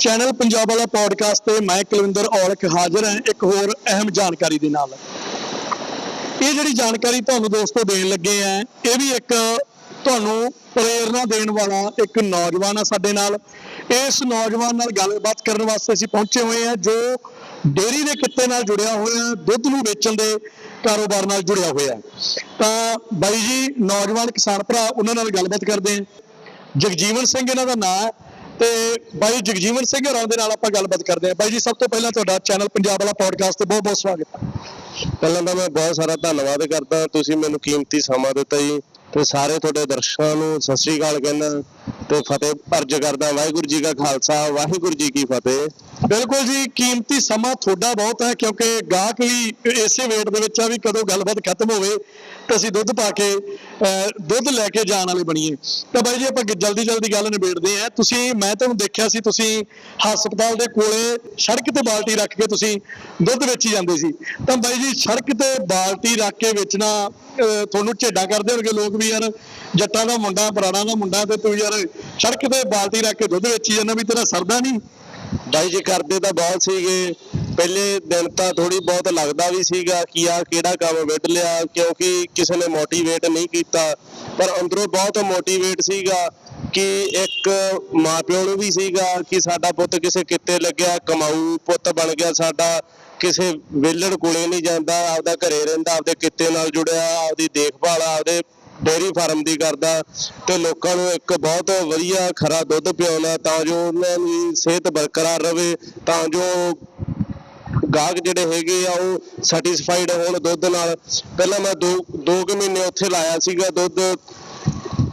Channel Punjab ਵਾਲਾ podcast ਤੇ ਮੈਂ ਕੁਲਵਿੰਦਰ ਔਲਖ ਹਾਜ਼ਰ ਹਾਂ। ਇੱਕ ਹੋਰ ਅਹਿਮ ਜਾਣਕਾਰੀ ਦੇ ਨਾਲ। ਇਹ ਜਿਹੜੀ ਜਾਣਕਾਰੀ ਤੁਹਾਨੂੰ ਦੋਸਤੋ ਦੇਣ ਲੱਗੇ ਆ, ਇਹ ਵੀ ਇੱਕ ਤੁਹਾਨੂੰ ਪ੍ਰੇਰਣਾ ਦੇਣ ਵਾਲਾ ਇੱਕ ਨੌਜਵਾਨ ਆ ਸਾਡੇ ਨਾਲ। ਇਸ ਨੌਜਵਾਨ ਨਾਲ ਗੱਲਬਾਤ ਕਰਨ ਵਾਸਤੇ ਅਸੀਂ ਪਹੁੰਚੇ ਹੋਏ ਆ, ਜੋ ਡੇਅਰੀ ਦੇ ਕਿੱਤੇ ਨਾਲ ਜੁੜਿਆ ਹੋਇਆ, ਦੁੱਧ ਨੂੰ ਵੇਚਣ ਦੇ ਕਾਰੋਬਾਰ ਨਾਲ ਜੁੜਿਆ ਹੋਇਆ। ਤਾਂ ਬਾਈ ਜੀ, ਨੌਜਵਾਨ ਕਿਸਾਨ ਭਰਾ, ਉਹਨਾਂ ਨਾਲ ਗੱਲਬਾਤ ਕਰਦੇ ਆ। ਜਗਜੀਵਨ ਸਿੰਘ ਇਹਨਾਂ ਦਾ ਨਾਮ ਹੈ। ਤੇ ਬਾਈ ਜਗਜੀਵਨ ਸਿੰਘ ਹੋਰਾਂ ਦੇ ਨਾਲ ਆਪਾਂ ਗੱਲਬਾਤ ਕਰਦੇ ਹਾਂ। ਬਾਈ ਜੀ ਸਭ ਤੋਂ ਪਹਿਲਾਂ ਤੁਹਾਡਾ ਚੈਨਲ ਪੰਜਾਬ ਵਾਲਾ ਪੋਡਕਾਸਟ ਤੇ ਬਹੁਤ ਬਹੁਤ ਸਵਾਗਤ ਹੈ। ਪਹਿਲਾਂ ਤਾਂ ਮੈਂ ਬਹੁਤ ਸਾਰਾ ਧੰਨਵਾਦ ਕਰਦਾ। ਤੁਸੀਂ ਮੈਨੂੰ ਕੀਮਤੀ ਸਮਾਂ ਦਿੱਤਾ ਜੀ ਤੇ ਸਾਰੇ ਤੁਹਾਡੇ ਦਰਸ਼ਕਾਂ ਨੂੰ ਸਤਿ ਸ੍ਰੀ ਅਕਾਲ ਕਹਿੰਦਾ ਤੇ ਫਤਿਹ ਅਰਜ ਕਰਦਾ। ਵਾਹਿਗੁਰੂ ਜੀ ਕਾ ਖਾਲਸਾ ਵਾਹਿਗੁਰੂ ਜੀ ਕੀ ਫਤਿਹ। ਬਿਲਕੁਲ ਜੀ ਕੀਮਤੀ ਸਮਾਂ ਤੁਹਾਡਾ ਬਹੁਤ ਹੈ ਕਿਉਂਕਿ ਗਾਹਕ ਵੀ ਇਸੇ ਵੇਟ ਦੇ ਵਿੱਚ ਆ ਵੀ ਕਦੋਂ ਗੱਲਬਾਤ ਖਤਮ ਹੋਵੇ। ਅਸੀਂ ਦੁੱਧ ਪਾ ਕੇ ਅਹ, ਦੁੱਧ ਲੈ ਕੇ ਜਾਣ ਵਾਲੇ ਬਣੀਏ। ਤਾਂ ਬਾਈ ਜੀ ਆਪਾਂ ਜਲਦੀ ਜਲਦੀ ਗੱਲ ਨਿਬੇੜਦੇ ਆ ਤੁਸੀਂ ਮੈਂ ਤੁਹਾਨੂੰ ਦੇਖਿਆ ਸੀ ਤੁਸੀਂ ਹਸਪਤਾਲ ਦੇ ਕੋਲੇ ਸੜਕ ਤੇ ਬਾਲਟੀ ਰੱਖ ਕੇ ਤੁਸੀਂ ਦੁੱਧ ਵੇਚੀ ਜਾਂਦੇ ਸੀ। ਤਾਂ ਬਾਈ ਜੀ ਸੜਕ ਤੇ ਬਾਲਟੀ ਰੱਖ ਕੇ ਵੇਚਣਾ ਅਹ, ਤੁਹਾਨੂੰ ਝੇਡਾ ਕਰਦੇ ਹੋਣਗੇ ਲੋਕ ਵੀ ਯਾਰ। ਜੱਟਾਂ ਦਾ ਮੁੰਡਾ ਪੁਰਾਣਾ ਦਾ ਮੁੰਡਾ ਤੇ ਤੂੰ ਯਾਰ ਸੜਕ ਤੇ ਬਾਲਟੀ ਰੱਖ ਕੇ ਦੁੱਧ ਵੇਚੀ ਜਾਂਦਾ ਵੀ ਤੇਰਾ ਸਰਦਾ ਨਹੀਂ। ਬਾਈ ਜੀ ਕਰਦੇ ਤਾਂ ਬਾਲ ਸੀਗੇ। ਪਹਿਲੇ ਦਿਨ ਤਾਂ ਥੋੜੀ ਬਹੁਤ ਲੱਗਦਾ ਵੀ ਸੀਗਾ ਕਿ ਆ ਕਿਹੜਾ ਕੰਮ ਵਿੱਢ ਲਿਆ, ਕਿਉਂਕਿ ਕਿਸੇ ਨੇ ਮੋਟੀਵੇਟ ਨਹੀਂ ਕੀਤਾ। ਪਰ ਅੰਦਰੋਂ ਬਹੁਤ ਮੋਟੀਵੇਟ ਸੀਗਾ ਕਿ ਇੱਕ ਮਾਪਿਓ ਨੂੰ ਵੀ ਸੀਗਾ ਕਿ ਸਾਡਾ ਪੁੱਤ ਕਿਸੇ ਕਿੱਤੇ ਲੱਗਿਆ, ਕਮਾਊ, ਪੁੱਤ ਬਣ ਗਿਆ ਸਾਡਾ। ਕਿਸੇ ਵਿਹਲੜ ਕੋਲੇ ਨਹੀਂ ਜਾਂਦਾ, ਆਪਦਾ ਘਰੇ ਰਹਿੰਦਾ, ਆਪਦੇ ਕਿੱਤੇ ਨਾਲ ਜੁੜਿਆ, ਆਪਦੀ ਦੇਖਭਾਲ, ਆਪਦੇ ਡੇਅਰੀ ਫਾਰਮ ਦੀ ਕਰਦਾ। ਤੇ ਲੋਕਾਂ ਨੂੰ ਇੱਕ ਬਹੁਤ ਵਧੀਆ ਖਰਾ ਦੁੱਧ ਪਿਆਉਣਾ, ਤਾਂ ਜੋ ਉਹਨਾਂ ਦੀ ਸਿਹਤ ਬਰਕਰਾਰ ਰਵੇ ਤਾਂ ਜੋ ਗਾਹਕ ਜਿਹੜੇ ਹੈਗੇ ਆ, ਉਹ ਸੈਟੀਸਫਾਈਡ ਹੋਣ ਦੁੱਧ ਨਾਲ। ਪਹਿਲਾਂ ਮੈਂ 2 2 ਮਹੀਨੇ ਉੱਥੇ ਲਾਇਆ ਸੀਗਾ ਦੁੱਧ।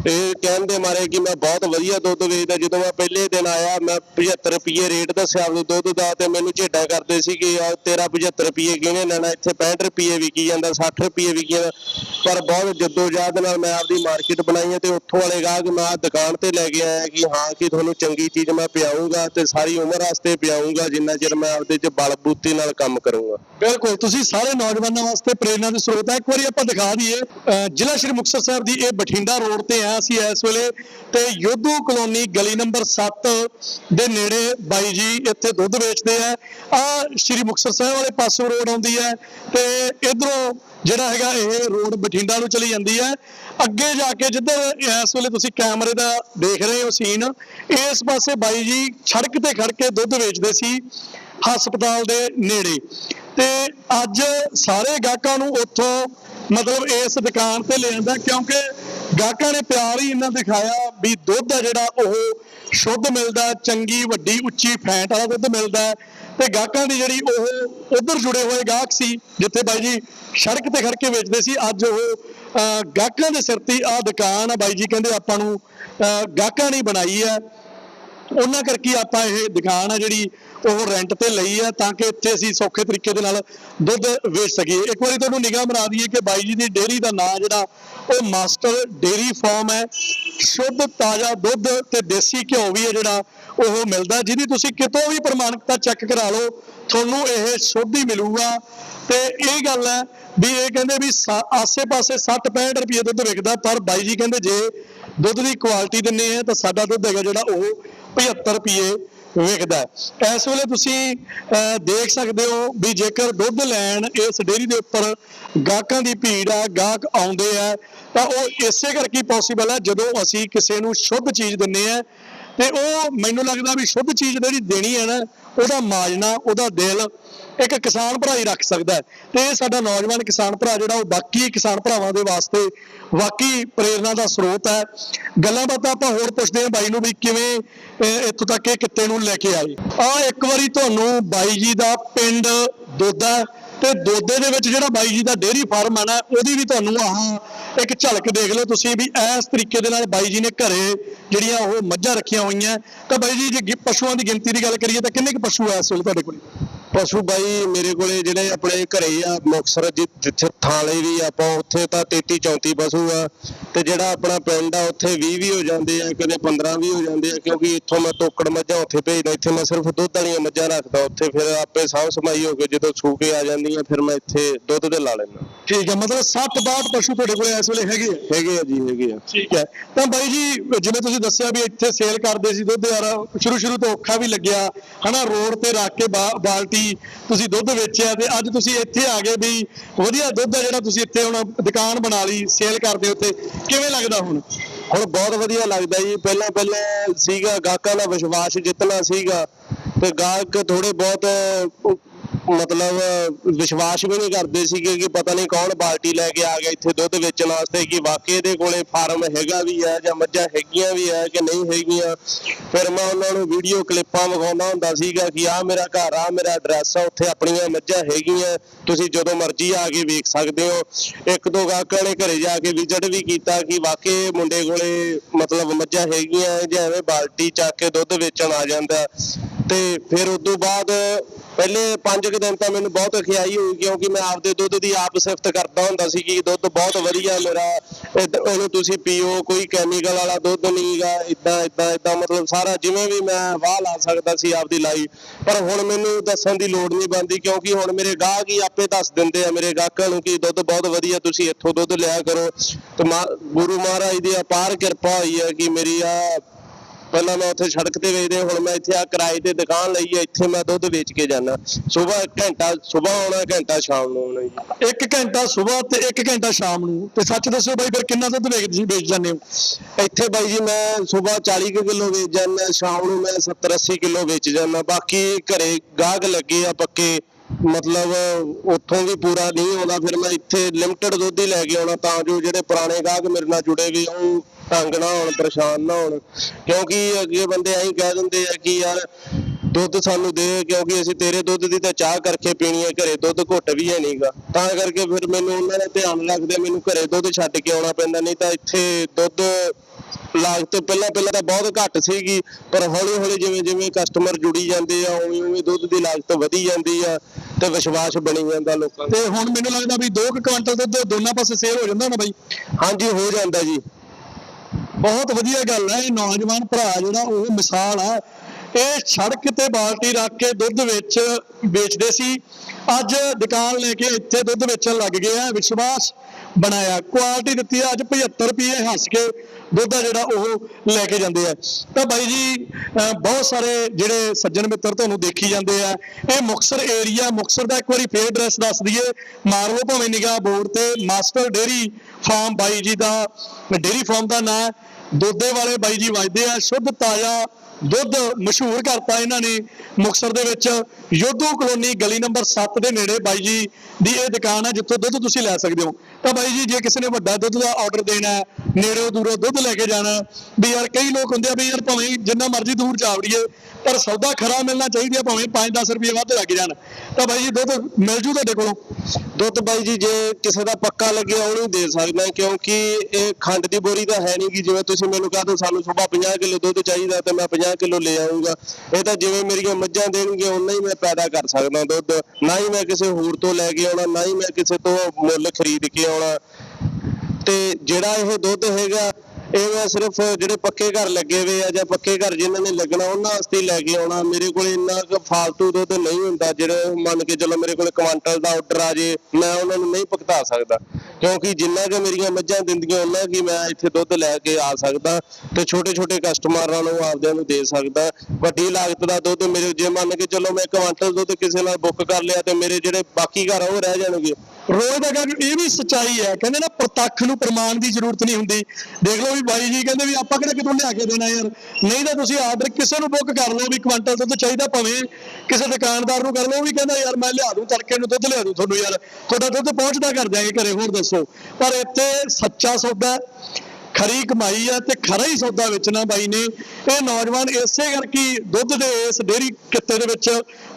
ਇਹ ਕਹਿਣ ਦੇ ਮਾਰੇ ਕਿ ਮੈਂ ਬਹੁਤ ਵਧੀਆ ਦੁੱਧ ਵੇਚਦਾ। ਜਦੋਂ ਮੈਂ ਪਹਿਲੇ ਦਿਨ ਆਇਆ, ਮੈਂ 75 ਰੁਪਏ ਰੇਟ ਦੱਸਿਆ ਆਪਣੇ ਦੁੱਧ ਦਾ ਤੇ ਮੈਨੂੰ ਝੇਡਾ ਕਰਦੇ ਸੀ ਕਿ ਆ ਤੇਰਾ 75 ਰੁਪਏ ਕਿਹਨੇ ਲੈਣਾ? ਇੱਥੇ 65 ਰੁਪਏ ਵਿਕੀ ਜਾਂਦਾ 60 ਰੁਪਏ ਵਿਕੀ ਜਾਂਦਾ। ਪਰ ਬਹੁਤ ਜਦੋਜਹਿਦ ਨਾਲ ਮੈਂ ਆਪਦੀ ਮਾਰਕੀਟ ਬਣਾਈ ਹੈ ਤੇ ਉੱਥੋਂ ਵਾਲੇ ਗਾਹਕ ਮੈਂ ਦੁਕਾਨ ਤੇ ਲੈ ਕੇ ਆਇਆ ਕਿ ਹਾਂ, ਕਿ ਤੁਹਾਨੂੰ ਚੰਗੀ ਚੀਜ਼ ਮੈਂ ਪਿਆਉਂਗਾ ਤੇ ਸਾਰੀ ਉਮਰ ਵਾਸਤੇ ਪਿਆਉਂਗਾ ਜਿੰਨਾ ਚਿਰ ਮੈਂ ਆਪਦੇ ਚ ਬਲਬੂਤੀ ਨਾਲ ਕੰਮ ਕਰੂੰਗਾ। ਬਿਲਕੁਲ, ਤੁਸੀਂ ਸਾਰੇ ਨੌਜਵਾਨਾਂ ਵਾਸਤੇ ਪ੍ਰੇਰਨਾ ਦੇ ਸਰੋਤ ਹੈ ਇੱਕ ਵਾਰੀ ਆਪਾਂ ਦਿਖਾ ਦਈਏ ਜ਼ਿਲ੍ਹਾ ਸ਼੍ਰੀ ਮੁਕਤਸਰ ਸਾਹਿਬ ਦੀ ਇਹ ਬਠਿੰਡਾ ਰੋਡ ਤੇ ਆ ਅਸੀਂ ਇਸ ਵੇਲੇ ਤੇ ਯੋਧੂ ਕਲੋਨੀ ਗਲੀ ਨੰਬਰ 7 ਦੇ ਨੇੜੇ ਬਾਈ ਜੀ ਇੱਥੇ ਦੁੱਧ ਵੇਚਦੇ ਆ। ਆ ਸ਼੍ਰੀ ਮੁਕਤਸਰ ਸਾਹਿਬ ਵਾਲੇ ਪਾਸੋਂ ਰੋਡ ਆਉਂਦੀ ਹੈ ਤੇ ਇਧਰੋਂ ਜਿਹੜਾ ਹੈਗਾ ਇਹ ਰੋਡ ਬਠਿੰਡਾ ਨੂੰ ਚਲੀ ਜਾਂਦੀ ਹੈ। ਅੱਗੇ ਜਾ ਕੇ ਜਿੱਧਰ ਇਸ ਵੇਲੇ ਤੁਸੀਂ ਕੈਮਰੇ ਦਾ ਦੇਖ ਰਹੇ ਹੋ ਸੀਨ, ਇਸ ਪਾਸੇ ਬਾਈ ਜੀ ਸੜਕ ਤੇ ਖੜ ਕੇ ਦੁੱਧ ਵੇਚਦੇ ਸੀ ਹਸਪਤਾਲ ਦੇ ਨੇੜੇ। ਤੇ ਅੱਜ ਸਾਰੇ ਗਾਹਕਾਂ ਨੂੰ ਉੱਥੋਂ ਮਤਲਬ ਇਸ ਦੁਕਾਨ ਤੇ ਲੈ ਆਂਦਾ ਕਿਉਂਕਿ ਗਾਹਕਾਂ ਨੇ ਪਿਆਰ ਹੀ ਇੰਨਾ ਦਿਖਾਇਆ ਵੀ ਦੁੱਧ ਆ ਜਿਹੜਾ ਉਹ ਸ਼ੁੱਧ ਮਿਲਦਾ ਚੰਗੀ ਵੱਡੀ ਉੱਚੀ ਫੈਂਟ ਵਾਲਾ ਦੁੱਧ ਮਿਲਦਾ ਤੇ ਗਾਹਕਾਂ ਦੀ ਜਿਹੜੀ ਉਹ ਉਧਰ ਜੁੜੇ ਹੋਏ ਗਾਹਕ ਸੀ ਜਿੱਥੇ ਬਾਈ ਜੀ ਸੜਕ ਤੇ ਖੜ ਕੇ ਵੇਚਦੇ ਸੀ ਅੱਜ ਉਹ ਅਹ, ਗਾਹਕਾਂ ਦੇ ਸਿਰ ਤੇ ਆ ਦੁਕਾਨ ਆ ਬਾਈ ਜੀ ਕਹਿੰਦੇ ਆਪਾਂ ਨੂੰ ਅਹ, ਗਾਹਕਾਂ ਨੇ ਬਣਾਈ ਹੈ। ਉਹਨਾਂ ਕਰਕੇ ਆਪਾਂ ਇਹ ਦੁਕਾਨ ਆ ਜਿਹੜੀ ਉਹ ਰੈਂਟ ਤੇ ਲਈ ਆ ਤਾਂ ਕਿ ਇੱਥੇ ਅਸੀਂ ਸੌਖੇ ਤਰੀਕੇ ਦੇ ਨਾਲ ਦੁੱਧ ਵੇਚ ਸਕੀਏ। ਇੱਕ ਵਾਰੀ ਤੁਹਾਨੂੰ ਨਿਗਾਹ ਬਣਾ ਦਈਏ ਕਿ ਬਾਈ ਜੀ ਦੀ ਡੇਅਰੀ ਦਾ ਨਾਂ ਜਿਹੜਾ, ਉਹ ਮਾਸਟਰ ਡੇਅਰੀ ਫਾਰਮ ਹੈ। ਸ਼ੁੱਧ, ਤਾਜ਼ਾ ਦੁੱਧ ਤੇ ਦੇਸੀ ਘਿਓ ਵੀ ਹੈ ਜਿਹੜਾ, ਉਹ ਮਿਲਦਾ। ਜਿਹਦੀ ਤੁਸੀਂ ਕਿਤੋਂ ਵੀ ਪ੍ਰਮਾਣਿਕਤਾ ਚੈੱਕ ਕਰਾ ਲਓ, ਤੁਹਾਨੂੰ ਇਹ ਸ਼ੁੱਧ ਹੀ ਮਿਲੂਗਾ। ਤੇ ਇਹ ਗੱਲ ਹੈ ਵੀ ਇਹ ਕਹਿੰਦੇ ਵੀ ਸਾ- ਆਸੇ-ਪਾਸੇ 60-65 ਰੁਪਏ ਦੁੱਧ ਵਿਕਦਾ, ਪਰ ਬਾਈ ਜੀ ਕਹਿੰਦੇ ਜੇ ਦੁੱਧ ਦੀ ਕੁਆਲਿਟੀ ਦਿੰਨੇ ਆ, ਤਾਂ ਸਾਡਾ ਦੁੱਧ ਹੈਗਾ ਜਿਹੜਾ ਉਹ 75 ਰੁਪਏ। ਵੇਖਦਾ ਇਸ ਵੇਲੇ ਤੁਸੀਂ ਅਹ, ਦੇਖ ਸਕਦੇ ਹੋ ਵੀ ਜੇਕਰ ਦੁੱਧ ਲੈਣ ਇਸ ਡੇਅਰੀ ਦੇ ਉੱਪਰ ਗਾਹਕਾਂ ਦੀ ਭੀੜ ਆ ਗਾਹਕ ਆਉਂਦੇ ਆ ਤਾਂ ਉਹ ਇਸੇ ਕਰਕੇ ਪੋਸੀਬਲ ਹੈ ਜਦੋਂ ਅਸੀਂ ਕਿਸੇ ਨੂੰ ਸ਼ੁੱਧ ਚੀਜ਼ ਦਿੰਨੇ ਆ ਤੇ ਉਹ ਮੈਨੂੰ ਲੱਗਦਾ ਵੀ ਸ਼ੁੱਧ ਚੀਜ਼ ਜਿਹੜੀ ਦੇਣੀ ਹੈ ਨਾ ਉਹਦਾ ਮਾਜਨਾ, ਉਹਦਾ ਦਿਲ ਇੱਕ ਕਿਸਾਨ ਭਰਾ ਹੀ ਰੱਖ ਸਕਦਾ ਤੇ ਇਹ ਸਾਡਾ ਨੌਜਵਾਨ ਕਿਸਾਨ ਭਰਾ ਜਿਹੜਾ, ਉਹ ਬਾਕੀ ਕਿਸਾਨ ਭਰਾਵਾਂ ਦੇ ਵਾਸਤੇ ਵਾਕਈ ਪ੍ਰੇਰਣਾ ਦਾ ਸਰੋਤ ਹੈ। ਗੱਲਾਂ ਬਾਤਾਂ ਆਪਾਂ ਹੋਰ ਪੁੱਛਦੇ ਹਾਂ ਬਾਈ ਨੂੰ ਵੀ ਕਿਵੇਂ ਇੱਥੋਂ ਤੱਕ ਇਹ ਕਿੱਤੇ ਨੂੰ ਲੈ ਕੇ ਆਏ। ਆ ਇੱਕ ਵਾਰੀ ਤੁਹਾਨੂੰ ਬਾਈ ਜੀ ਦਾ ਪਿੰਡ ਦੋਦਾ ਤੇ ਦੋਦੇ ਦੇ ਵਿੱਚ ਜਿਹੜਾ ਬਾਈ ਜੀ ਦਾ ਡੇਅਰੀ ਫਾਰਮ ਆ ਨਾ, ਉਹਦੀ ਵੀ ਤੁਹਾਨੂੰ ਆਹ ਇੱਕ ਝਲਕ ਦੇਖ ਲਓ ਤੁਸੀਂ ਵੀ ਇਸ ਤਰੀਕੇ ਦੇ ਨਾਲ ਬਾਈ ਜੀ ਨੇ ਘਰੇ ਜਿਹੜੀਆਂ ਉਹ ਮੱਝਾਂ ਰੱਖੀਆਂ ਹੋਈਆਂ। ਤਾਂ ਬਾਈ ਜੀ, ਜੇ ਪਸ਼ੂਆਂ ਦੀ ਗਿਣਤੀ ਦੀ ਗੱਲ ਕਰੀਏ ਤਾਂ ਕਿੰਨੇ ਕੁ ਪਸ਼ੂ ਆ ਇਸ ਵੇਲੇ ਤੁਹਾਡੇ ਕੋਲ? ਪਸ਼ੂ ਬਾਈ ਮੇਰੇ ਕੋਲੇ ਜਿਹੜੇ ਆਪਣੇ ਘਰੇ ਆ, ਮੁਕਤਸਰ ਜਿ- ਜਿੱਥੇ ਥਾਲੇ ਵੀ ਆਪਾਂ, ਉੱਥੇ ਤਾਂ 33 34 ਪਸ਼ੂ ਆ। ਤੇ ਜਿਹੜਾ ਆਪਣਾ ਪਿੰਡ ਆ ਉੱਥੇ 20 ਵੀ ਹੋ ਜਾਂਦੇ ਆ ਕਦੇ 15 ਵੀ ਹੋ ਜਾਂਦੇ ਆ ਕਿਉਂਕਿ ਇੱਥੋਂ ਮੈਂ ਟੋਕੜ ਮੱਝਾਂ ਉੱਥੇ ਭੇਜਦਾ ਇੱਥੇ ਮੈਂ ਸਿਰਫ ਦੁੱਧ ਵਾਲੀਆਂ ਮੱਝਾਂ ਰੱਖਦਾ ਉੱਥੇ ਫਿਰ ਆਪੇ ਸਾਂਭ ਸਮਾਈ ਹੋ ਕੇ ਜਦੋਂ ਸੂ ਕੇ ਆ ਜਾਂਦੀਆਂ ਫਿਰ ਮੈਂ ਇੱਥੇ ਦੁੱਧ ਦੇ ਲਾ ਲੈਂਦਾ। ਠੀਕ ਹੈ ਮਤਲਬ 60 62 ਪਸ਼ੂ ਤੁਹਾਡੇ ਕੋਲ ਇਸ ਵੇਲੇ ਹੈਗੇ ਆ? ਹੈਗੇ ਆ ਜੀ ਹੈਗੇ ਆ। ਠੀਕ ਹੈ ਤਾਂ ਬਾਈ ਜੀ ਜਿਵੇਂ ਤੁਸੀਂ ਦੱਸਿਆ ਵੀ ਇੱਥੇ ਸੇਲ ਕਰਦੇ ਸੀ ਦੁੱਧ ਯਾਰ ਸ਼ੁਰੂ ਸ਼ੁਰੂ ਤੋਂ ਔਖਾ ਵੀ ਲੱਗਿਆ ਹਨਾ ਰੋਡ ਤੇ ਰੱਖ ਕੇ ਬਾਲਟੀ ਤੁਸੀਂ ਦੁੱਧ ਵੇਚਿਆ ਤੇ ਅੱਜ ਤੁਸੀਂ ਇੱਥੇ ਆ ਗਏ ਵੀ ਵਧੀਆ ਦੁੱਧ ਆ ਜਿਹੜਾ ਤੁਸੀਂ ਇੱਥੇ ਹੁਣ ਦੁਕਾਨ ਬਣਾ ਲਈ ਸੇਲ ਕਰਦੇ ਤੇ ਕਿਵੇਂ ਲੱਗਦਾ ਹੁਣ? ਹੁਣ ਬਹੁਤ ਵਧੀਆ ਲੱਗਦਾ ਜੀ। ਪਹਿਲਾਂ ਪਹਿਲਾਂ ਸੀਗਾ ਗਾਹਕਾਂ ਦਾ ਵਿਸ਼ਵਾਸ ਜਿੱਤਣਾ ਸੀਗਾ। ਤੇ ਗਾਹਕ ਥੋੜੇ ਬਹੁਤ ਮਤਲਬ ਵਿਸ਼ਵਾਸ ਵੀ ਨਹੀਂ ਕਰਦੇ ਸੀਗੇ ਕਿ ਪਤਾ ਨਹੀਂ ਕੌਣ ਬਾਲਟੀ ਲੈ ਕੇ ਆ ਗਿਆ ਇੱਥੇ ਦੁੱਧ ਵੇਚਣ ਵਾਸਤੇ ਕਿ ਵਾਕਈ ਇਹਦੇ ਕੋਲੇ ਫਾਰਮ ਹੈਗਾ ਵੀ ਹੈ ਜਾਂ ਮੱਝਾਂ ਹੈਗੀਆਂ ਵੀ ਹੈ ਕਿ ਨਹੀਂ ਹੈਗੀਆਂ। ਫਿਰ ਮੈਂ ਉਹਨਾਂ ਨੂੰ ਵੀਡੀਓ ਕਲਿੱਪਾਂ ਵਿਖਾਉਂਦਾ ਹੁੰਦਾ ਸੀਗਾ ਕਿ ਆਹ ਮੇਰਾ ਘਰ ਆ ਮੇਰਾ ਐਡਰੈਸ ਆ, ਉੱਥੇ ਆਪਣੀਆਂ ਮੱਝਾਂ ਹੈਗੀਆਂ। ਤੁਸੀਂ ਜਦੋਂ ਮਰਜ਼ੀ ਆ ਕੇ ਵੇਖ ਸਕਦੇ ਹੋ। ਇੱਕ ਦੋ ਗਾਹਕਾਂ ਨੇ ਘਰੇ ਜਾ ਕੇ ਵਿਜ਼ਿਟ ਵੀ ਕੀਤਾ ਕਿ ਵਾਕਈ ਮੁੰਡੇ ਕੋਲੇ ਮਤਲਬ ਮੱਝਾਂ ਹੈਗੀਆਂ ਜਾਂ ਐਵੇਂ ਬਾਲਟੀ ਚੱਕ ਕੇ ਦੁੱਧ ਵੇਚਣ ਆ ਜਾਂਦਾ। ਤੇ ਫਿਰ ਉਸ ਤੋਂ ਬਾਅਦ ਪਹਿਲੇ 5 ਕੁ ਦਿਨ ਤਾਂ ਮੈਨੂੰ ਬਹੁਤ ਖਿਆਈ ਹੋਈ ਕਿਉਂਕਿ ਮੈਂ ਆਪਦੇ ਦੁੱਧ ਦੀ ਆਪ ਸਿਫਤ ਕਰਦਾ ਹੁੰਦਾ ਸੀ ਕਿ ਦੁੱਧ ਬਹੁਤ ਵਧੀਆ ਮੇਰਾ, ਇਹ- ਇਹਨੂੰ ਤੁਸੀਂ ਪੀਓ, ਕੋਈ ਕੈਮੀਕਲ ਵਾਲਾ ਦੁੱਧ ਨਹੀਂਗਾ ਇਦਾਂ ਇਦਾਂ ਇਦਾਂ ਮਤਲਬ ਸਾਰਾ ਜਿਵੇਂ ਵੀ ਮੈਂ ਵਾਹ ਲਾ ਸਕਦਾ ਸੀ ਆਪਦੀ ਲਾਈ ਪਰ ਹੁਣ ਮੈਨੂੰ ਦੱਸਣ ਦੀ ਲੋੜ ਨਹੀਂ ਬਣਦੀ ਕਿਉਂਕਿ ਹੁਣ ਮੇਰੇ ਗਾਹਕ ਹੀ ਆਪੇ ਦੱਸ ਦਿੰਦੇ ਆ, ਮੇਰੇ ਗਾਹਕਾਂ ਨੂੰ ਕਿ ਦੁੱਧ ਬਹੁਤ ਵਧੀਆ, ਤੁਸੀਂ ਇੱਥੋਂ ਦੁੱਧ ਲਿਆ ਕਰੋ। ਤੇ ਮਾ- ਗੁਰੂ ਮਹਾਰਾਜ ਦੀ ਅਪਾਰ ਕਿਰਪਾ ਹੋਈ ਹੈ ਕਿ ਮੇਰੀ ਆ ਪਹਿਲਾਂ ਮੈਂ ਉੱਥੇ ਸੜਕ ਤੇ ਵੇਚਦੇ ਹੁਣ ਮੈਂ ਇੱਥੇ ਆ ਕਿਰਾਏ ਤੇ ਦੁਕਾਨ ਲਈ ਹੈ ਇੱਥੇ ਮੈਂ ਦੁੱਧ ਵੇਚ ਕੇ ਜਾਂਦਾ। ਸਵੇਰ ਘੰਟਾ ਸਵੇਰ ਆਉਣਾ ਘੰਟਾ ਸ਼ਾਮ ਨੂੰ ਆਉਣਾ ਜੀ। ਇੱਕ ਘੰਟਾ ਸਵੇਰ ਤੇ ਇੱਕ ਘੰਟਾ ਸ਼ਾਮ ਨੂੰ। ਤੇ ਸੱਚ ਦੱਸੋ ਬਾਈ ਫਿਰ ਕਿੰਨਾ ਦੁੱਧ ਵੇਚ ਤੁਸੀਂ ਵੇਚ ਜਾਂਦੇ ਹੋ? ਇੱਥੇ ਬਾਈ ਜੀ ਮੈਂ ਸਵੇਰ 40 ਕੁ ਕਿਲੋ ਵੇਚ ਜਾਂਦਾ ਸ਼ਾਮ ਨੂੰ ਮੈਂ 70 80 ਕਿਲੋ ਵੇਚ ਜਾਂਦਾ। ਬਾਕੀ ਘਰੇ ਗਾਹਕ ਲੱਗੇ ਆ ਪੱਕੇ ਮਤਲਬ ਉੱਥੋਂ ਵੀ ਪੂਰਾ ਨਹੀਂ ਆਉਂਦਾ। ਫਿਰ ਮੈਂ ਇੱਥੇ ਲਿਮਟਿਡ ਦੁੱਧ ਹੀ ਲੈ ਕੇ ਆਉਣਾ ਤਾਂ ਜੋ ਜਿਹੜੇ ਪੁਰਾਣੇ ਗਾਹਕ ਮੇਰੇ ਨਾਲ ਜੁੜੇ ਵੀ ਉਹ ਤੰਗ ਨਾ ਹੋਣ ਪਰੇਸ਼ਾਨ ਨਾ ਹੋਣ। ਕਿਉਂਕਿ ਅੱਗੇ ਬੰਦੇ ਐਂ ਕਹਿ ਦਿੰਦੇ ਆ ਕਿ ਯਾਰ ਦੁੱਧ ਸਾਨੂੰ ਦੇ ਕਿਉਂਕਿ ਅਸੀਂ ਤੇਰੇ ਦੁੱਧ ਦੀ ਤਾਂ ਚਾਹ ਕਰਕੇ ਪੀਣੀ ਹੈ ਘਰੇ ਦੁੱਧ ਘੁੱਟ ਵੀ ਹੈ ਨਹੀਂਗਾ ਤਾਂ ਕਰਕੇ ਫਿਰ ਮੈਨੂੰ ਉਹਨਾਂ ਨੇ ਧਿਆਨ ਰੱਖਦੇ ਮੈਨੂੰ ਘਰੇ ਦੁੱਧ ਛੱਡ ਕੇ ਆਉਣਾ ਪੈਂਦਾ ਨਹੀਂ ਤਾਂ ਇੱਥੇ ਦੁੱਧ ਲਾਗਤ ਪਹਿਲਾਂ ਪਹਿਲਾਂ ਤਾਂ ਬਹੁਤ ਘੱਟ ਸੀਗੀ ਪਰ ਹੌਲੀ ਹੌਲੀ ਜਿਵੇਂ ਜਿਵੇਂ ਕਸਟਮਰ ਜੁੜੀ ਜਾਂਦੇ ਆ ਉਵੇਂ ਉਵੇਂ ਦੁੱਧ ਦੀ ਲਾਗਤ ਵਧੀ ਜਾਂਦੀ ਆ ਤੇ ਵਿਸ਼ਵਾਸ ਬਣੀ ਜਾਂਦਾ ਲੋਕਾਂ ਦਾ। ਤੇ ਹੁਣ ਮੈਨੂੰ ਲੱਗਦਾ ਵੀ 2 ਕੁਇੰਟਲ ਦੁੱਧ ਦੋਨਾਂ ਪਾਸੇ ਸੇਲ ਹੋ ਜਾਂਦਾ ਨਾ ਬਾਈ? ਹਾਂਜੀ ਹੋ ਜਾਂਦਾ ਜੀ। ਬਹੁਤ ਵਧੀਆ ਗੱਲ ਹੈ, ਇਹ ਨੌਜਵਾਨ ਭਰਾ ਜਿਹੜਾ ਉਹ ਮਿਸਾਲ ਆ ਇਹ ਸੜਕ ਤੇ ਬਾਲਟੀ ਰੱਖ ਕੇ ਦੁੱਧ ਵਿੱਚ ਵੇਚਦੇ ਸੀ। ਅੱਜ ਦੁਕਾਨ ਲੈ ਕੇ ਇੱਥੇ ਦੁੱਧ ਵੇਚਣ ਲੱਗ ਗਏ ਆ, ਵਿਸ਼ਵਾਸ ਬਣਾਇਆ। ਕੁਆਲਿਟੀ ਦਿੱਤੀ ਆ, ਅੱਜ 75 ਰੁਪਏ ਹੱਸ ਕੇ ਦੁੱਧ ਆ ਜਿਹੜਾ ਉਹ ਲੈ ਕੇ ਜਾਂਦੇ ਆ। ਤਾਂ ਬਾਈ ਜੀ ਅਹ ਬਹੁਤ ਸਾਰੇ ਜਿਹੜੇ ਸੱਜਣ ਮਿੱਤਰ ਤੁਹਾਨੂੰ ਦੇਖੀ ਜਾਂਦੇ ਆ। ਇਹ ਮੁਕਸਰ ਏਰੀਆ, ਮੁਕਸਰ ਦਾ ਇੱਕ ਵਾਰੀ ਫੇਰ ਐਡਰੈਸ ਦੱਸ ਦਈਏ। ਮਾਰ ਭਾਵੇਂ ਨਿਗਾਹ ਬੋਰਡ ਤੇ ਮਾਸਟਰ ਡੇਰੀ ਫਾਰਮ ਬਾਈ ਜੀ ਦਾ, ਡੇਰੀ ਫਾਰਮ ਦਾ ਨਾਂ ਹੈ ਵਾਲੇ ਬਾਈ ਜੀ ਵੱਜਦੇ ਆ, ਸ਼ੁੱਧ ਤਾਜ਼ਾ ਦੁੱਧ ਮਸ਼ਹੂਰ ਕਰਤਾ ਇਹਨਾਂ ਨੇ ਮੁਕਸਰ ਦੇ ਵਿੱਚ। ਯੋਧੂ ਕਲੋਨੀ ਗਲੀ ਨੰਬਰ 7 ਦੇ ਨੇੜੇ ਬਾਈ ਜੀ ਦੀ ਇਹ ਦੁਕਾਨ ਹੈ ਜਿੱਥੋਂ ਦੁੱਧ ਤੁਸੀਂ ਲੈ ਸਕਦੇ ਹੋ। ਤਾਂ ਬਾਈ ਜੀ, ਜੇ ਕਿਸੇ ਨੇ ਵੱਡਾ ਦੁੱਧ ਦਾ ਆਰਡਰ ਦੇਣਾ ਹੈ, ਨੇੜੇੋਂ ਦੂਰੋਂ ਦੁੱਧ ਲੈ ਕੇ ਜਾਣਾ ਵੀ ਯਾਰ ਕਈ ਲੋਕ ਹੁੰਦੇ ਆ ਵੀ ਯਾਰ ਭਾਵੇਂ ਜਿੰਨਾ ਮਰਜ਼ੀ ਦੂਰ ਚਾਵੜੀਏ ਪਰ ਸੌਦਾ ਖਰਾ ਮਿਲਣਾ ਚਾਹੀਦਾ ਭਾਵੇਂ 5-10 ਰੁਪਏ ਵੱਧ ਲੱਗ ਜਾਣ। ਤਾਂ ਬਾਈ ਜੀ ਦੁੱਧ ਮਿਲ ਜੂ ਤੁਹਾਡੇ ਕੋਲੋਂ? ਦੁੱਧ ਬਾਈ ਜੀ, ਜੇ ਕਿਸੇ ਦਾ ਪੱਕਾ ਲੱਗਿਆ ਉਹਨੂੰ ਦੇ ਸਕਦਾ, ਕਿਉਂਕਿ ਇਹ ਖੰਡ ਦੀ ਬੋਰੀ ਤਾਂ ਹੈ ਨਹੀਂ ਕਿ ਜਿਵੇਂ ਤੁਸੀਂ ਮੈਨੂੰ ਕਹਦੇ ਸਾਨੂੰ ਸਵੇਰ 50 ਕਿਲੋ ਦੁੱਧ ਚਾਹੀਦਾ ਤੇ ਮੈਂ 50 ਕਿਲੋ ਲੈ ਆਉਂਗਾ ਇਹ ਤਾਂ ਜਿਵੇਂ ਮੇਰੀਆਂ ਮੱਝਾਂ ਦੇਣਗੀਆਂ ਉਨਾ ਹੀ ਮੈਂ ਪੈਦਾ ਕਰ ਸਕਦਾ ਦੁੱਧ। ਨਾ ਹੀ ਮੈਂ ਕਿਸੇ ਹੋਰ ਤੋਂ ਲੈ ਕੇ ਆਉਣਾ, ਨਾ ਹੀ ਮੈਂ ਕਿਸੇ ਤੋਂ ਮੁੱਲ ਖਰੀਦ ਕੇ ਆਉਣਾ। ਤੇ ਜਿਹੜਾ ਇਹ ਦੁੱਧ ਹੈਗਾ ਇਹ ਮੈਂ ਸਿਰਫ ਜਿਹੜੇ ਪੱਕੇ ਘਰ ਲੱਗੇ ਹੋਏ ਆ ਜਾਂ ਪੱਕੇ ਘਰ ਜਿਨ੍ਹਾਂ ਨੇ ਲੱਗਣਾ ਉਹਨਾਂ ਵਾਸਤੇ ਲੈ ਕੇ ਆਉਣਾ। ਮੇਰੇ ਕੋਲ ਇੰਨਾ ਕੁ ਫਾਲਤੂ ਦੁੱਧ ਨਹੀਂ ਹੁੰਦਾ ਜਿਹੜਾ ਮੰਨ ਕੇ ਚਲੋ ਮੇਰੇ ਕੋਲ ਕੁਆਂਟਲ ਦਾ ਆਰਡਰ ਆ ਜੇ, ਮੈਂ ਉਹਨਾਂ ਨੂੰ ਨਹੀਂ ਭੁਗਤਾ ਸਕਦਾ। ਕਿਉਂਕਿ ਜਿੰਨਾ ਕਿ ਮੇਰੀਆਂ ਮੱਝਾਂ ਦਿੰਦੀਆਂ, ਉਹਨਾਂ ਕੀ ਮੈਂ ਇੱਥੇ ਦੁੱਧ ਲੈ ਕੇ ਆ ਸਕਦਾ ਤੇ ਛੋਟੇ ਛੋਟੇ ਕਸਟਮਰਾਂ ਨੂੰ, ਆਪਦਿਆਂ ਨੂੰ ਦੇ ਸਕਦਾ। ਵੱਡੀ ਲਾਗਤ ਦਾ ਦੁੱਧ ਮੇਰੇ, ਜੇ ਮੰਨ ਕੇ ਚਲੋ ਮੈਂ ਕੁਆਂਟਲ ਦੁੱਧ ਕਿਸੇ ਨਾਲ ਬੁੱਕ ਕਰ ਲਿਆ ਤੇ ਮੇਰੇ ਜਿਹੜੇ ਬਾਕੀ ਘਰ ਆ ਉਹ ਰਹਿ ਜਾਣਗੇ। ਰੋਜ਼ ਦਾ ਗੱਲ ਇਹ ਵੀ ਸੱਚਾਈ ਹੈ, ਕਹਿੰਦੇ ਨਾ ਪ੍ਰਤੱਖ ਨੂੰ ਪ੍ਰਮਾਣ ਦੀ ਜ਼ਰੂਰਤ ਨਹੀਂ ਹੁੰਦੀ। ਦੇਖ ਲਓ ਵੀ ਬਾਈ ਜੀ ਕਹਿੰਦੇ ਵੀ ਆਪਾਂ ਕਿਹੜਾ ਕਿਤੋਂ ਲਿਆ ਕੇ ਦੇਣਾ ਯਾਰ? ਨਹੀਂ ਤਾਂ ਤੁਸੀਂ ਆਰਡਰ ਕਿਸੇ ਨੂੰ ਬੁੱਕ ਕਰ ਲਓ ਵੀ ਕੁਆਂਟਲ ਦੁੱਧ ਚਾਹੀਦਾ ਭਾਵੇਂ ਕਿਸੇ ਦੁਕਾਨਦਾਰ ਨੂੰ ਕਰ ਲਓ ਵੀ ਕਹਿੰਦਾ ਯਾਰ ਮੈਂ ਲਿਆ ਦੂੰ ਤੜਕੇ ਨੂੰ ਦੁੱਧ ਲਿਆ ਦੂੰ ਤੁਹਾਨੂੰ ਯਾਰ। ਤੁਹਾਡਾ ਦੁੱਧ ਪਹੁੰਚਦਾ ਕਰ ਦਿਆਂਗੇ ਘਰੇ ਹੋਰ ਦੱਸੋ। ਪਰ ਇੱਥੇ ਸੱਚਾ ਸੌਦਾ ਹੈ, ਖਰੀ ਕਮਾਈ ਆ ਤੇ ਖਰਾ ਹੀ ਸੌਦਾ ਵੇਚਣਾ ਬਾਈ ਨੇ। ਇਹ ਨੌਜਵਾਨ ਇਸੇ ਕਰਕੇ ਦੁੱਧ ਦੇ ਇਸ ਡੇਰੀ ਕਿੱਤੇ ਦੇ ਵਿੱਚ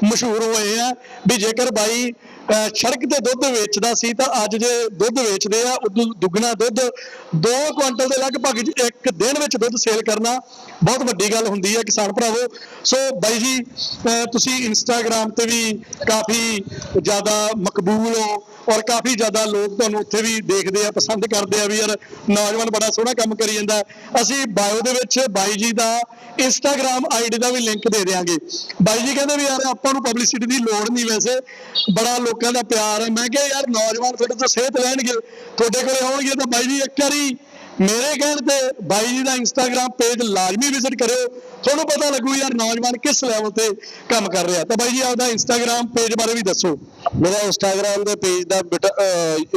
ਮਸ਼ਹੂਰ ਹੋਏ ਆ ਵੀ ਜੇਕਰ ਬਾਈ ਅਹ ਸੜਕ ਤੇ ਦੁੱਧ ਵੇਚਦਾ ਸੀ ਤਾਂ ਅੱਜ ਜੇ ਦੁੱਧ ਵੇਚਦੇ ਆ ਉਦੋਂ ਦੁੱਗਣਾ ਦੁੱਧ 2 ਕੁਇੰਟਲ ਦੇ ਲਗਭਗ ਇੱਕ ਦਿਨ ਵਿੱਚ ਦੁੱਧ ਸੇਲ ਕਰਨਾ ਬਹੁਤ ਵੱਡੀ ਗੱਲ ਹੁੰਦੀ ਹੈ ਕਿਸਾਨ ਭਰਾਵੋ। ਸੋ ਬਾਈ ਜੀ ਤੁਸੀਂ ਇੰਸਟਾਗ੍ਰam ਤੇ ਵੀ ਕਾਫੀ ਜ਼ਿਆਦਾ ਮਕਬੂਲ ਹੋ ਔਰ ਕਾਫੀ ਜ਼ਿਆਦਾ ਲੋਕ ਤੁਹਾਨੂੰ ਉੱਥੇ ਵੀ ਦੇਖਦੇ ਆ, ਪਸੰਦ ਕਰਦੇ ਆ ਵੀ ਯਾਰ ਨੌਜਵਾਨ ਬੜਾ ਸੋਹਣਾ ਕੰਮ ਕਰੀ ਜਾਂਦਾ। ਅਸੀਂ ਬਾਇਓ ਦੇ ਵਿੱਚ ਬਾਈ ਜੀ ਦਾ ਇੰਸਟਾਗ੍ਰam ਆਈਡੀ ਦਾ ਵੀ ਲਿੰਕ ਦੇ ਦੇਵਾਂਗੇ ਬਾਈ ਜੀ ਕਹਿੰਦੇ ਵੀ ਯਾਰ ਆਪਾਂ ਨੂੰ ਪਬਲਿਸਿਟੀ ਦੀ ਲੋੜ ਨਹੀਂ ਵੈਸੇ। ਬੜਾ ਲੋਕਾਂ ਦਾ ਪਿਆਰ ਹੈ। ਮੈਂ ਕਿਹਾ ਯਾਰ ਨੌਜਵਾਨ ਤੁਹਾਡੇ ਤੋਂ ਸਿਹਤ ਲੈਣਗੇ। ਤੁਹਾਡੇ ਕੋਲੇ ਆਉਣਗੇ ਤਾਂ ਬਾਈ ਜੀ ਇੱਕ ਵਾਰੀ ਮੇਰੇ ਕਹਿਣ ਤੇ ਬਾਈ ਜੀ ਦਾ ਇੰਸਟਾਗ੍ਰam ਪੇਜ ਲਾਜ਼ਮੀ ਵਿਜ਼ਿਟ ਕਰਿਓ। ਤੁਹਾਨੂੰ ਪਤਾ ਲੱਗੂ ਯਾਰ ਨੌਜਵਾਨ ਕਿਸ ਲੈਵਲ ਤੇ ਕੰਮ ਕਰ ਰਿਹਾ। ਤਾਂ ਬਾਈ ਜੀ ਆਪਦਾ ਇੰਸਟਾਗ੍ਰam ਪੇਜ ਬਾਰੇ ਵੀ ਦੱਸੋ। ਮੇਰਾ ਇੰਸਟਾਗ੍ਰam ਦੇ ਪੇਜ ਦਾ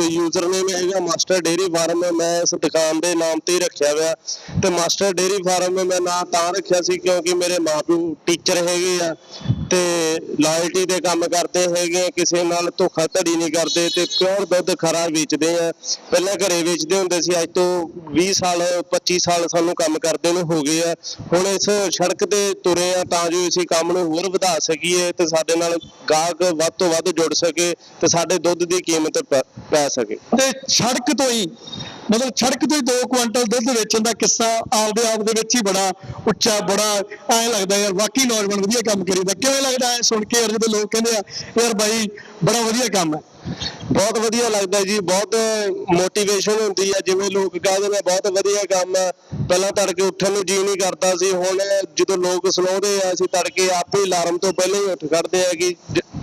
ਯੂਜ਼ਰ ਨੇਮ ਹੈਗਾ ਮਾਸਟਰ ਡੇਰੀ ਫਾਰਮ ਮੈਂ ਇਸ ਦੁਕਾਨ ਦੇ ਨਾਮ ਤੇ ਹੀ ਰੱਖਿਆ ਹੋਇਆ। ਤੇ ਮਾਸਟਰ ਡੇਰੀ ਫਾਰਮ ਮੈਂ ਨਾਂ ਤਾਂ ਰੱਖਿਆ ਸੀ ਕਿਉਂਕਿ ਮੇਰੇ ਮਾਪਿਓ ਟੀਚਰ ਹੈਗੇ ਆ ਤੇ ਲਾਇਲਟੀ ਦੇ ਕੰਮ ਕਰਦੇ ਹੈਗੇ ਕਿਸੇ ਨਾਲ ਧੋਖਾ ਧੜੀ ਨਹੀਂ ਕਰਦੇ ਤੇ ਪਿਓਰ ਦੁੱਧ ਖਰਾ ਵੇਚਦੇ ਆ। ਪਹਿਲਾਂ ਘਰੇ ਵੇਚਦੇ ਹੁੰਦੇ ਸੀ। ਅੱਜ ਤੋਂ 20 ਸਾਲ 25 ਸਾਲ ਸਾਨੂੰ ਕੰਮ ਕਰਦੇ ਨੂੰ ਹੋ ਗਏ ਆ। ਹੁਣ ਇਸ ਸੜਕ ਤੇ ਤੁਰੇ ਆ ਤਾਂ ਜੋ ਅਸੀਂ ਕੰਮ ਨੂੰ ਹੋਰ ਵਧਾ ਸਕੀਏ ਤੇ ਸਾਡੇ ਨਾਲ ਗਾਹਕ ਵੱਧ ਤੋਂ ਵੱਧ ਜੁੜ ਸਕੇ ਤੇ ਸਾਡੇ ਦੁੱਧ ਦੀ ਕੀਮਤ ਪੈ- ਸਕੇ। ਤੇ ਸੜਕ ਤੋਂ ਹੀ, ਮਤਲਬ ਸੜਕ ਤੋਂ ਹੀ 2 ਕੁਇੰਟਲ ਦੁੱਧ ਵੇਚਣ ਦਾ ਕਿੱਸਾ ਆਪਦੇ ਆਪ ਦੇ ਵਿੱਚ ਹੀ ਬੜਾ ਉੱਚਾ, ਬੜਾ ਐਂ ਲੱਗਦਾ ਯਾਰ, ਵਾਕਈ ਨੌਜਵਾਨ ਵਧੀਆ ਕੰਮ ਕਰੀਦਾ। ਕਿਵੇਂ ਲੱਗਦਾ ਐ ਸੁਣ ਕੇ? ਯਾਰ ਜਦੋਂ ਲੋਕ ਕਹਿੰਦੇ ਆ, ਯਾਰ ਬਾਈ, ਬੜਾ ਵਧੀਆ ਕੰਮ ਹੈ। ਬਹੁਤ ਵਧੀਆ ਲੱਗਦਾ ਜੀ, ਬਹੁਤ ਮੋਟੀਵੇਸ਼ਨ ਹੁੰਦੀ ਹੈ ਜਿਵੇਂ ਲੋਕ ਕਹਿੰਦੇ ਨੇ ਬਹੁਤ ਵਧੀਆ ਕੰਮ ਹੈ ਪਹਿਲਾਂ ਤੜਕੇ ਉੱਠਣ ਨੂੰ ਜੀ ਨਹੀਂ ਕਰਦਾ ਸੀ, ਹੁਣ ਜਦੋਂ ਲੋਕ ਸੁਣਾਉਂਦੇ ਆ, ਅਸੀਂ ਤੜਕੇ ਆਪੇ ਅਲਾਰਮ ਤੋਂ ਪਹਿਲਾਂ ਹੀ ਉੱਠ ਖੜਦੇ ਆ ਕਿ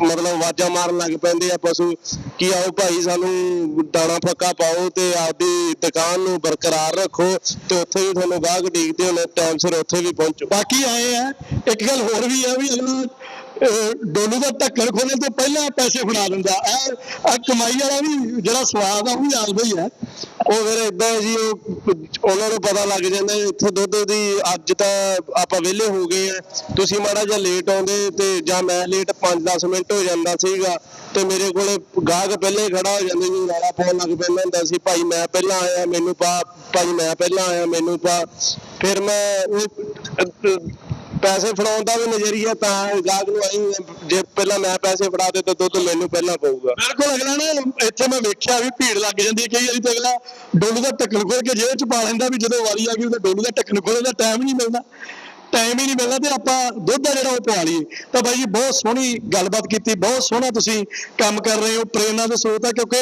ਮਤਲਬ ਆਵਾਜ਼ਾਂ ਮਾਰਨ ਲੱਗ ਪੈਂਦੇ ਆ ਪਸ਼ੂ, ਕਿ ਆਓ ਭਾਈ ਸਾਨੂੰ ਦਾਣਾ ਫੱਕਾ ਪਾਓ ਤੇ ਆਪਦੀ ਦੁਕਾਨ ਨੂੰ ਬਰਕਰਾਰ ਰੱਖੋ ਤੇ ਉੱਥੇ ਵੀ ਤੁਹਾਨੂੰ ਗਾਹਕ ਡੀਕਦੇ ਹੋਣੇ ਟਾਈਮ ਸਿਰ ਉੱਥੇ ਵੀ ਪਹੁੰਚੋ। ਬਾਕੀ ਆਏ ਆ, ਇੱਕ ਗੱਲ ਹੋਰ ਵੀ ਆ ਵੀ ਅਗਲਾ ਡੋਲੂ ਦਾ ਢੱਕਣ ਖੋਲਣ ਤੋਂ ਪਹਿਲਾਂ ਪੈਸੇ ਫੜਾ ਦਿੰਦਾ। ਆ ਕਮਾਈ ਵਾਲਾ ਵੀ ਜਿਹੜਾ ਸਵਾਦ ਆ, ਉਹ ਵੀ ਆਉਂਦਾ ਹੀ ਹੈ ਉਹ ਫਿਰ ਇਦਾਂ ਜੀ, ਉਹ ਉਹਨਾਂ ਨੂੰ ਪਤਾ ਲੱਗ ਜਾਂਦਾ ਇੱਥੇ ਦੁੱਧ ਦੀ ਅੱਜ ਤਾਂ ਆਪਾਂ ਵਿਹਲੇ ਹੋ ਗਏ ਆ। ਤੁਸੀਂ ਮਾੜਾ ਜਿਹਾ ਲੇਟ ਆਉਂਦੇ ਤੇ ਜਾਂ ਮੈਂ ਲੇਟ 5-10 ਮਿੰਟ ਹੋ ਜਾਂਦਾ ਸੀਗਾ ਤੇ ਮੇਰੇ ਕੋਲੇ ਗਾਹਕ ਪਹਿਲੇ ਹੀ ਖੜਾ ਹੋ ਜਾਂਦੇ ਜੀ, ਰੌਲਾ ਪਾਉਣ ਲੱਗ ਪੈਂਦਾ ਹੁੰਦਾ ਸੀ, ਭਾਈ ਮੈਂ ਪਹਿਲਾਂ ਆਇਆ, ਮੈਨੂੰ ਪਾ, ਭਾਈ ਮੈਂ ਪਹਿਲਾਂ ਆਇਆ, ਮੈਨੂੰ ਪਾ। ਫਿਰ ਮੈਂ ਪੈਸੇ ਫੜਾਉਣ ਦਾ ਵੀ ਨਜ਼ਰੀਆ ਤਾਂ ਗਾਹਕ ਨੂੰ ਆਈ, ਜੇ ਪਹਿਲਾਂ ਮੈਂ ਪੈਸੇ ਫੜਾ ਦੇ ਤਾਂ ਦੁੱਧ ਮੈਨੂੰ ਪਹਿਲਾਂ ਪਊਗਾ। ਬਿਲਕੁਲ, ਅਗਲਾ ਨਾ ਇੱਥੇ ਮੈਂ ਵੇਖਿਆ ਵੀ ਭੀੜ ਲੱਗ ਜਾਂਦੀ ਹੈ ਕਈ ਵਾਰੀ ਤਾਂ ਅਗਲਾ ਡੋਲੂ ਦਾ ਢੱਕਣ ਖੋਲ ਕੇ ਜੇਬ 'ਚ ਪਾ ਲੈਂਦਾ ਵੀ ਜਦੋਂ ਵਾਰੀ ਆ ਗਈ, ਉਹਦਾ ਡੋਲੂ ਦਾ ਢੱਕਣ ਖੋਲਣ ਦਾ ਟਾਈਮ ਨਹੀਂ ਮਿਲਦਾ। ਟਾਈਮ ਹੀ ਨਹੀਂ ਮਿਲਦਾ ਤੇ ਆਪਾਂ ਦੁੱਧ ਆ ਜਿਹੜਾ ਉਹ ਪਵਾ ਲਈਏ। ਤਾਂ ਬਾਈ ਜੀ, ਬਹੁਤ ਸੋਹਣੀ ਗੱਲਬਾਤ ਕੀਤੀ, ਬਹੁਤ ਸੋਹਣਾ ਤੁਸੀਂ ਕੰਮ ਕਰ ਰਹੇ ਹੋ ਪ੍ਰੇਰਨਾ ਦੇ ਸਰੋਤ ਆ ਕਿਉਂਕਿ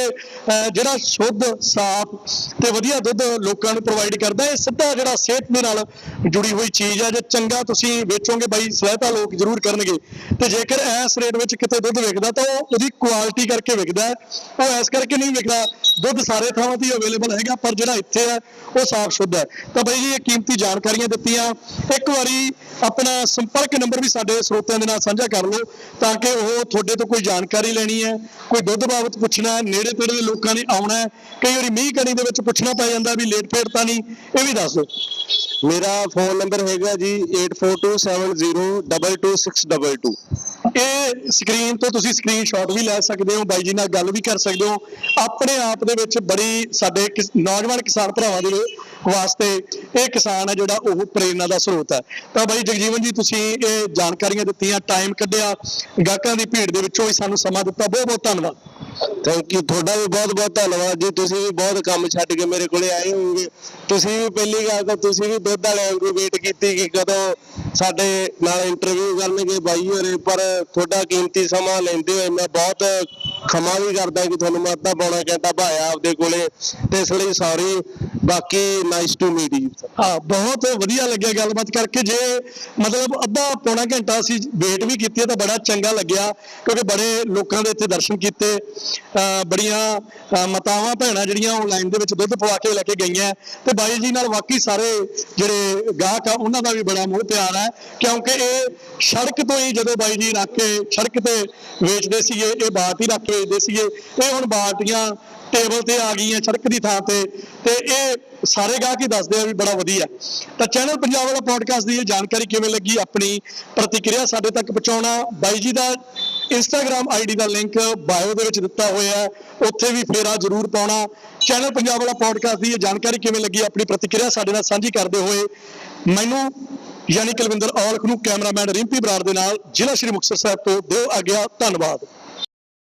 ਜਿਹੜਾ ਸ਼ੁੱਧ, ਸਾਫ਼ ਤੇ ਵਧੀਆ ਦੁੱਧ ਲੋਕਾਂ ਨੂੰ ਪ੍ਰੋਵਾਈਡ ਕਰਦਾ, ਇਹ ਸਿੱਧਾ ਜਿਹੜਾ ਸਿਹਤ ਦੇ ਨਾਲ ਜੁੜੀ ਹੋਈ ਚੀਜ਼ ਆ ਜੇ ਚੰਗਾ ਤੁਸੀਂ ਵੇਚੋਗੇ ਬਾਈ, ਸਵੈਤਾ ਲੋਕ ਜ਼ਰੂਰ ਕਰਨਗੇ। ਤੇ ਜੇਕਰ ਇਸ ਰੇਟ ਵਿੱਚ ਕਿਤੇ ਦੁੱਧ ਵਿਕਦਾ, ਤਾਂ ਉਹ ਉਹਦੀ ਕੁਆਲਿਟੀ ਕਰਕੇ ਵਿਕਦਾ ਉਹ ਇਸ ਕਰਕੇ ਨਹੀਂ ਵਿਕਦਾ, ਦੁੱਧ ਸਾਰੇ ਥਾਵਾਂ ਤੇ ਅਵੇਲੇਬਲ ਹੈਗਾ, ਪਰ ਜਿਹੜਾ ਇੱਥੇ ਹੈ, ਉਹ ਸਾਫ਼ ਸ਼ੁੱਧ ਹੈ। ਤਾਂ ਬਾਈ ਜੀ, ਇਹ ਕੀਮਤੀ ਜਾਣਕਾਰੀਆਂ ਦਿੱਤੀਆਂ। ਇੱਕ ਵਾਰੀ ਆਪਣਾ ਸੰਪਰਕ ਨੰਬਰ ਵੀ ਸਾਡੇ ਸਰੋਤਿਆਂ ਦੇ ਨਾਲ ਸਾਂਝਾ ਕਰ ਲਓ ਤਾਂ ਕਿ ਉਹ ਤੁਹਾਡੇ ਤੋਂ ਕੋਈ ਜਾਣਕਾਰੀ ਲੈਣੀ ਹੈ ਕੋਈ ਦੁੱਧ ਬਾਬਤ ਪੁੱਛਣਾ ਹੈ ਨੇੜੇ ਤੇੜੇ ਦੇ ਲੋਕਾਂ ਨੇ ਆਉਣਾ ਹੈ ਕਈ ਵਾਰੀ ਮੀਂਹ ਕਣੀ ਦੇ ਵਿੱਚ ਪੁੱਛਣਾ ਪੈ ਜਾਂਦਾ ਵੀ ਲੇਟ ਫੇਟ ਤਾਂ ਨਹੀਂ ਇਹ ਵੀ ਦੱਸ ਦਿਓ। ਮੇਰਾ ਫੋਨ ਨੰਬਰ ਹੈਗਾ ਜੀ 8427022622 ਇਹ ਸਕਰੀਨ ਤੋਂ ਤੁਸੀਂ ਸਕਰੀਨਸ਼ਾਟ ਵੀ ਲੈ ਸਕਦੇ ਹੋ ਬਾਈ ਜੀ ਨਾਲ ਗੱਲ ਵੀ ਕਰ ਸਕਦੇ ਹੋ। ਆਪਣੇ ਆਪ ਦੇ ਵਿੱਚ ਬੜੀ ਸਾਡੇ ਨੌਜਵਾਨ ਕਿਸਾਨ ਭਰਾਵਾਂ ਦੇ ਵਾਸਤੇ ਇਹ ਕਿਸਾਨ ਹੈ ਜਿਹੜਾ ਉਹ ਪ੍ਰੇਰਨਾ ਦਾ ਸਰੋਤ ਹੈ। ਤਾਂ ਬਾਈ ਜਗਜੀਵਨ ਜੀ, ਤੁਸੀਂ ਇਹ ਜਾਣਕਾਰੀਆਂ ਦਿੱਤੀਆਂ ਟਾਈਮ ਕੱਢਿਆ, ਗਾਹਕਾਂ ਦੀ ਭੀੜ ਦੇ ਵਿੱਚੋਂ ਹੀ ਸਾਨੂੰ ਸਮਾਂ ਦਿੱਤਾ। ਬਹੁਤ ਬਹੁਤ ਧੰਨਵਾਦ। ਥੈਂਕ ਯੂ ਤੁਹਾਡਾ ਵੀ ਬਹੁਤ ਬਹੁਤ ਧੰਨਵਾਦ ਜੀ। ਤੁਸੀਂ ਵੀ ਬਹੁਤ ਕੰਮ ਛੱਡ ਕੇ ਮੇਰੇ ਕੋਲੇ ਆਏ ਹੋਗੇ ਤੁਸੀਂ ਵੀ ਪਹਿਲੀ ਗੱਲ ਤਾਂ ਤੁਸੀਂ ਵੀ ਦੁੱਧ ਵਾਲਿਆਂ ਵਾਂਗੂ ਵੇਟ ਕੀਤੀ ਕਿ ਕਦੋਂ ਸਾਡੇ ਨਾਲ ਇੰਟਰਵਿਊ ਕਰਨਗੇ ਬਾਈ ਹੋਰੇ, ਪਰ ਤੁਹਾਡਾ ਕੀਮਤੀ ਸਮਾਂ ਲੈਂਦੇ ਹੋਏ ਮੈਂ ਬਹੁਤ ਖਮਾ ਵੀ ਕਰਦਾ ਕਿ ਤੁਹਾਨੂੰ ਮੈਂ ਅੱਧਾ ਪੌਣਾ ਘੰਟਾ ਭਾਇਆ ਆਪਦੇ ਕੋਲੇ, ਤੇ ਇਸ ਲਈ ਸੌਰੀ ਬਾਕੀ ਨਾਈਸ ਟੂ ਮੀਟ ਯੂ ਹਾਂ, ਬਹੁਤ ਵਧੀਆ ਲੱਗਿਆ ਗੱਲਬਾਤ ਕਰਕੇ, ਜੇ ਮਤਲਬ ਅੱਧਾ ਪੌਣਾ ਘੰਟਾ ਅਸੀਂ ਵੇਟ ਵੀ ਕੀਤੀ ਹੈ ਤਾਂ ਬੜਾ ਚੰਗਾ ਲੱਗਿਆ, ਕਿਉਂਕਿ ਬੜੇ ਲੋਕਾਂ ਦੇ ਇੱਥੇ ਦਰਸ਼ਨ ਕੀਤੇ, ਅਹ, ਬੜੀਆਂ, ਅਹ, ਮਾਤਾਵਾਂ ਭੈਣਾਂ ਜਿਹੜੀਆਂ ਆਨਲਾਈਨ ਦੇ ਵਿੱਚ ਦੁੱਧ ਪਵਾ ਕੇ ਲੈ ਕੇ ਗਈਆਂ, ਤੇ ਬਾਈ ਜੀ ਨਾਲ ਵਾਕਈ ਸਾਰੇ ਜਿਹੜੇ ਗਾਹਕ ਆ, ਉਹਨਾਂ ਦਾ ਵੀ ਬੜਾ ਮੋਹ ਪਿਆਰ ਹੈ, ਕਿਉਂਕਿ ਇਹ ਸੜਕ ਤੋਂ ਹੀ ਜਦੋਂ ਬਾਈ ਜੀ ਰੱਖ ਕੇ ਸੜਕ ਤੇ ਵੇਚਦੇ ਸੀਗੇ, ਇਹ ਬਾਟ ਹੀ ਰੱਖ ਕੇ ਵੇਚਦੇ ਸੀਗੇ, ਇਹ ਹੁਣ ਬਾਲਟੀਆਂ ਟੇਬਲ ਤੇ ਆ ਗਈਆਂ ਸੜਕ ਦੀ ਥਾਂ ਤੇ ਤੇ ਇਹ ਸਾਰੇ ਗਾਹਕ ਹੀ ਦੱਸਦੇ ਆ ਵੀ ਬੜਾ ਵਧੀਆ। ਤਾਂ ਚੈਨਲ ਪੰਜਾਬ ਵਾਲਾ ਪੋਡਕਾਸਟ ਦੀ ਇਹ ਜਾਣਕਾਰੀ ਕਿਵੇਂ ਲੱਗੀ, ਆਪਣੀ ਪ੍ਰਤੀਕਿਰਿਆ ਸਾਡੇ ਤੱਕ ਪਹੁੰਚਾਉਣਾ, ਬਾਈ ਜੀ ਦਾ ਇੰਸਟਾਗ੍ਰam ਆਈਡੀ ਦਾ ਲਿੰਕ ਬਾਇਓ ਦੇ ਵਿੱਚ ਦਿੱਤਾ ਹੋਇਆ ਹੈ, ਉੱਥੇ ਵੀ ਫੇਰਾ ਜ਼ਰੂਰ ਪਾਉਣਾ। ਚੈਨਲ ਪੰਜਾਬ ਵਾਲਾ ਪੋਡਕਾਸਟ ਦੀ ਇਹ ਜਾਣਕਾਰੀ ਕਿਵੇਂ ਲੱਗੀ, ਆਪਣੀ ਪ੍ਰਤੀਕਿਰਿਆ ਸਾਡੇ ਨਾਲ ਸਾਂਝੀ ਕਰਦੇ ਹੋਏ, ਮੈਨੂੰ ਯਾਨੀ ਕੁਲਵਿੰਦਰ ਔਲਖ ਨੂੰ ਕੈਮਰਾਮੈਨ ਰਿੰਪੀ ਬਰਾੜ ਦੇ ਨਾਲ ਜ਼ਿਲ੍ਹਾ ਸ਼੍ਰੀ ਮੁਕਤਸਰ ਸਾਹਿਬ ਤੋਂ ਦਿਓ ਆਗਿਆ ਧੰਨਵਾਦ।